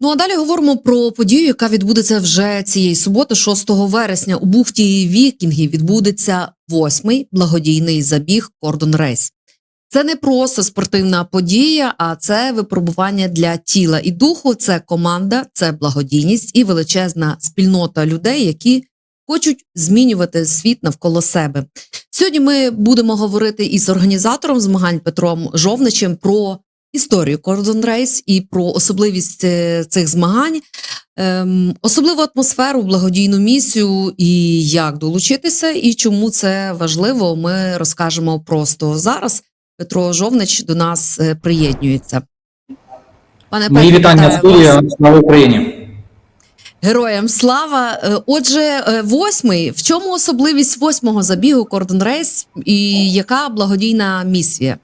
Ну а далі говоримо про подію, яка відбудеться вже цієї суботи, 6 вересня. У бухті Вікінгів відбудеться восьмий благодійний забіг Кордон Рейс. Це не просто спортивна подія, а це випробування для тіла і духу. Це команда, це благодійність і величезна спільнота людей, які хочуть змінювати світ навколо себе. Сьогодні ми будемо говорити із організатором змагань Петром Жовничем про історію Кордон Рейс і про особливість е, цих змагань, ем, особливу атмосферу, благодійну місію і як долучитися, і чому це важливо. Ми розкажемо просто зараз. Петро Жовнич до нас е, приєднується. Пане Мої Петре, вітання студія слава Україні. Героям слава. Е, Отже, восьмий. В чому особливість восьмого забігу Кордон Рейс і яка благодійна місія?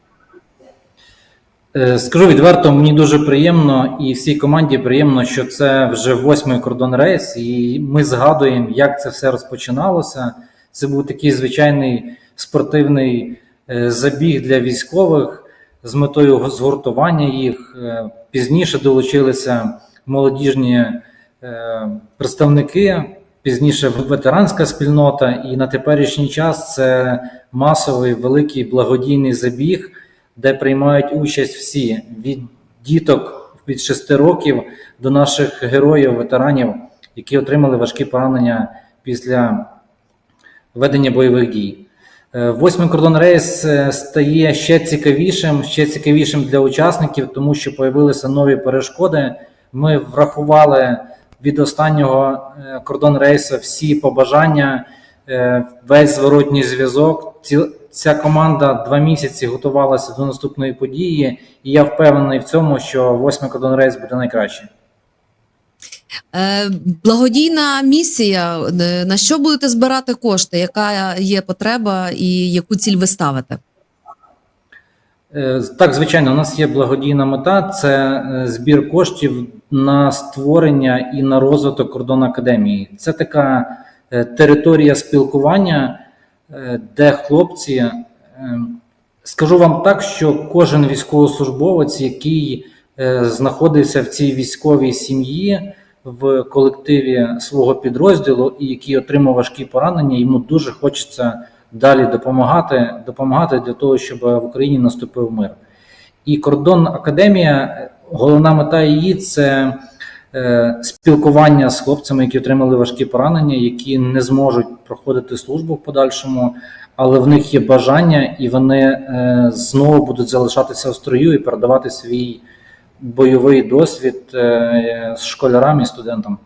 Е, Скажу відверто, мені дуже приємно і всій команді приємно, що це вже восьмий кордон рейс, і ми згадуємо, як це все розпочиналося. Це був такий звичайний спортивний е, забіг для військових з метою згуртування їх. Е, Пізніше долучилися молодіжні представники, пізніше ветеранська спільнота, і на теперішній час це масовий великий благодійний забіг, де приймають участь всі від діток від 6 років до наших героїв, ветеранів, які отримали важкі поранення після ведення бойових дій. Е, Восьмий кордон рейс е, стає ще цікавішим, ще цікавішим для учасників, тому що появилися нові перешкоди. Ми врахували від останнього е, кордон рейсу всі побажання, весь зворотній зв'язок. Ця команда два місяці готувалася до наступної події, і я впевнений в цьому, що восьмий кордон рейс буде найкраще. Благодійна місія. е, На що будете збирати кошти? Яка є потреба і яку ціль ви ставите? Е, Так, звичайно, у нас є благодійна мета це е, збір коштів на створення і на розвиток кордон академії. Це така територія спілкування, де хлопці, е, скажу вам так, що кожен військовослужбовець, який е, знаходився в цій військовій сім'ї в колективі свого підрозділу і який отримав важкі поранення, йому дуже хочеться далі допомагати, допомагати для того, щоб в Україні наступив мир. І кордон академія, головна мета її це е, спілкування з хлопцями, які отримали важкі поранення, які не зможуть проходити службу в подальшому, але в них є бажання, і вони е, знову будуть залишатися в строю і передавати свій бойовий досвід е, школярам і студентам,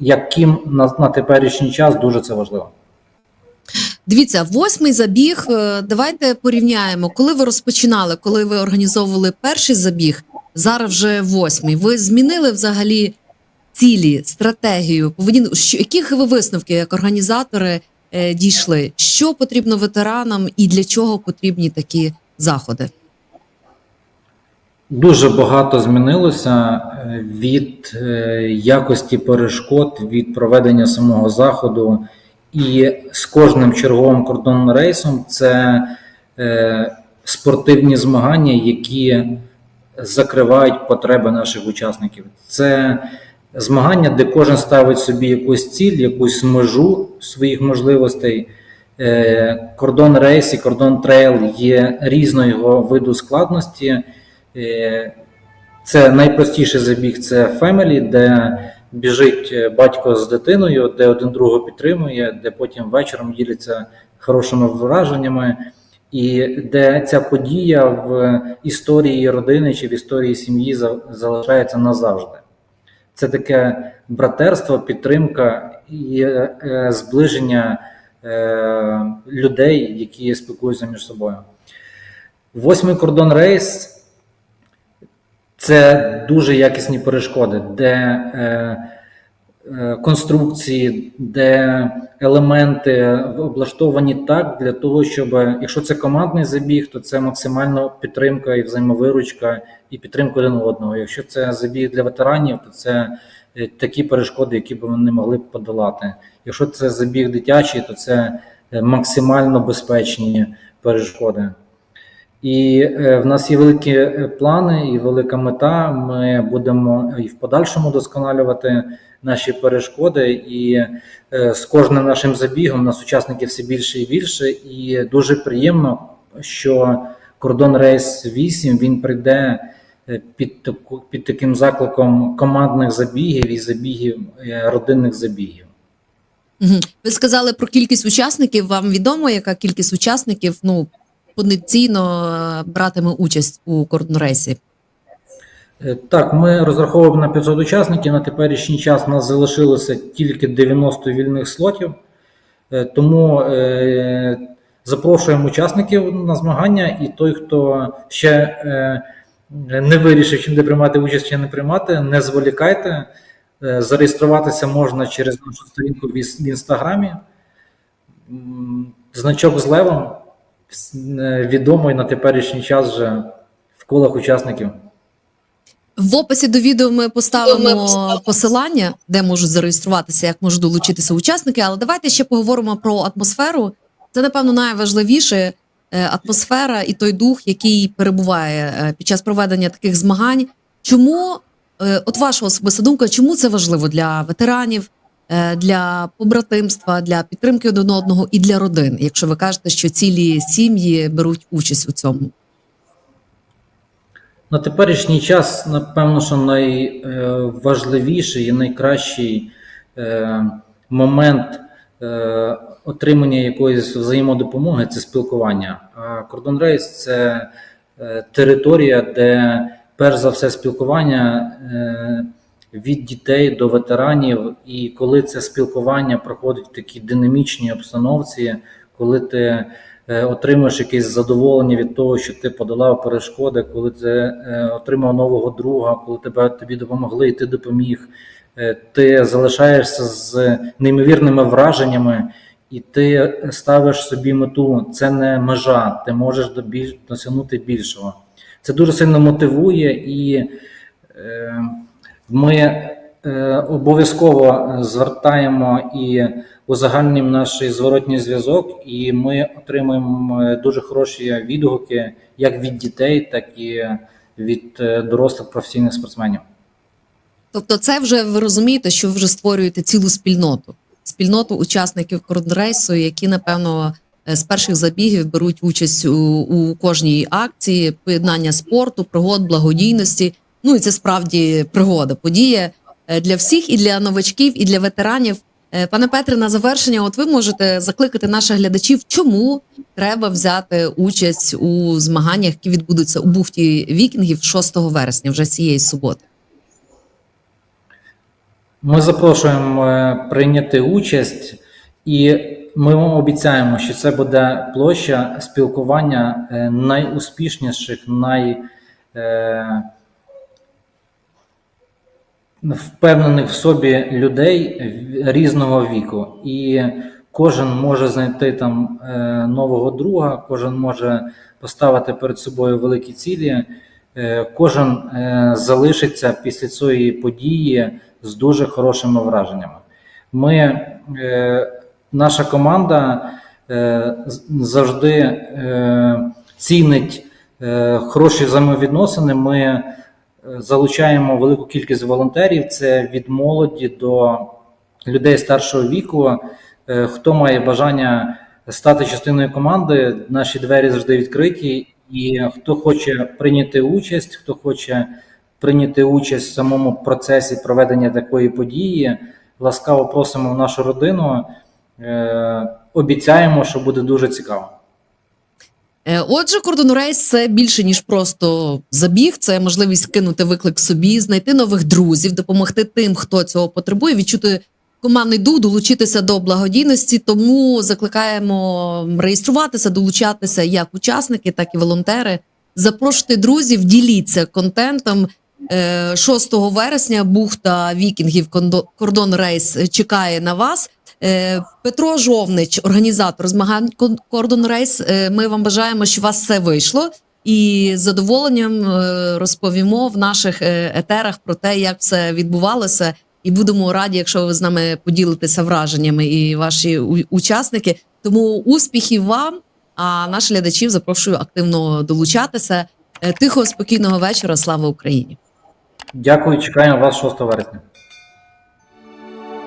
яким на, на теперішній час дуже це важливо. Дивіться, восьмий забіг. е, Давайте порівняємо. Коли ви розпочинали, коли ви організовували перший забіг, зараз вже восьмий. Ви змінили взагалі цілі, стратегію, поведінку? Яких ви висновки як організатори е, дійшли? Що потрібно ветеранам і для чого потрібні такі заходи? Дуже багато змінилося е, від якості перешкод, від проведення самого заходу, і з кожним черговим кордонним рейсом це е, спортивні змагання, які закривають потреби наших учасників. Це змагання, де кожен ставить собі якусь ціль, якусь межу своїх можливостей. Е, Кордон рейс і кордон трейл є різного виду складності. Е, Це найпростіший забіг це Family, де біжить е, батько з дитиною, де один другого підтримує, де потім вечором діляться хорошими враженнями, і де ця подія в історії родини чи в історії сім'ї залишається назавжди. Це таке братерство, підтримка і е, е, зближення людей, які спілкуються між собою. Восьмий кордон рейс це дуже якісні перешкоди, де е, е, конструкції, де елементи облаштовані так для того, щоб якщо це командний забіг, то це максимальна підтримка і взаємовиручка, і підтримка один одного. Якщо це забіг для ветеранів, то це е, такі перешкоди, які б вони могли б подолати. Якщо це забіг дитячий, то це е, максимально безпечні перешкоди. І е, в нас є великі е, плани і велика мета. Ми будемо і в подальшому досконалювати наші перешкоди. І е, з кожним нашим забігом нас учасників все більше і більше. І дуже приємно, що кордон рейс 8 він прийде під таку під таким закликом командних забігів і забігів родинних забігів. Ви сказали про кількість учасників. Вам відомо, яка кількість учасників ну потенційно е, братиме участь у кордонрейсі? Е, Так, ми розраховуємо на 500 учасників. На теперішній час нас залишилося тільки 90 вільних слотів. Е, Тому запрошуємо учасників на змагання, і той, хто ще не вирішив, чи буде приймати участь чи не приймати, не зволікайте. Зареєструватися можна через нашу сторінку в інстаграмі. Значок з левом відомий на теперішній час вже в колах учасників. В описі до відео ми поставимо посилання, де можуть зареєструватися, як можуть долучитися учасники. Але давайте ще поговоримо про атмосферу. Це, напевно, найважливіше е, атмосфера і той дух, який перебуває е, під час проведення таких змагань. Чому, е, от ваша особиста думка, чому це важливо для ветеранів, е, для побратимства, для підтримки один одного і для родин, якщо ви кажете, що цілі сім'ї беруть участь у цьому? На теперішній час, напевно, що найважливіший і найкращий е, момент е, отримання якоїсь взаємодопомоги це спілкування. А кордон рейс це е, територія, де перш за все спілкування е, від дітей до ветеранів. І коли це спілкування проходить в такій динамічній обстановці, коли ти е, отримуєш якесь задоволення від того, що ти подолав перешкоди, коли ти е, отримав нового друга, коли тебе тобі допомогли, і ти допоміг. Е, Ти залишаєшся з неймовірними враженнями, і ти ставиш собі мету. Це не межа, ти можеш досягнути більшого. Це дуже сильно мотивує, і ми е, обов'язково звертаємо і узагальнюємо наш зворотній зв'язок, і ми отримуємо е, дуже хороші відгуки як від дітей, так і від е, дорослих професійних спортсменів. Тобто, це вже ви розумієте, що ви вже створюєте цілу спільноту, спільноту учасників кордонрейсу, які напевно з перших забігів беруть участь у, у кожній акції, поєднання спорту, пригод, благодійності. Ну і це справді пригода, подія е, для всіх, і для новачків, і для ветеранів. Е, Пане Петре, на завершення, от ви можете закликати наших глядачів, чому треба взяти участь у змаганнях, які відбудуться у бухті вікінгів 6 вересня, вже цієї суботи. Ми запрошуємо е, прийняти участь, і ми вам обіцяємо, що це буде площа спілкування найуспішніших, най впевнених в собі людей різного віку. І кожен може знайти там е, нового друга, кожен може поставити перед собою великі цілі. Е, Кожен е, залишиться після цієї події з дуже хорошими враженнями. Ми, наша команда завжди цінить хороші взаємовідносини. Ми залучаємо велику кількість волонтерів. Це від молоді до людей старшого віку. Е, Хто має бажання стати частиною команди, наші двері завжди відкриті. І хто хоче прийняти участь, хто хоче прийняти участь в самому процесі проведення такої події, ласкаво просимо в нашу родину. Е, Обіцяємо, що буде дуже цікаво. Е, Отже, кордонрейс це більше ніж просто забіг. Це можливість кинути виклик собі, знайти нових друзів, допомогти тим, хто цього потребує, відчути командний дух, долучитися до благодійності. Тому закликаємо реєструватися, долучатися як учасники, так і волонтери. Запрошуйте друзів, діліться контентом. Е, 6 вересня бухта вікінгів кордон рейс чекає на вас. Е, Петро Жовнич, організатор змагань Кордон Рейс. е, Ми вам бажаємо, що у вас все вийшло, і з задоволенням е, розповімо в наших етерах про те, як все відбувалося. І будемо раді, якщо ви з нами поділитеся враженнями і ваші учасники. Тому успіхів вам А наших глядачів запрошую активно долучатися. Тихого, спокійного вечора. Слава Україні! Дякую, чекаємо вас 6 вересня.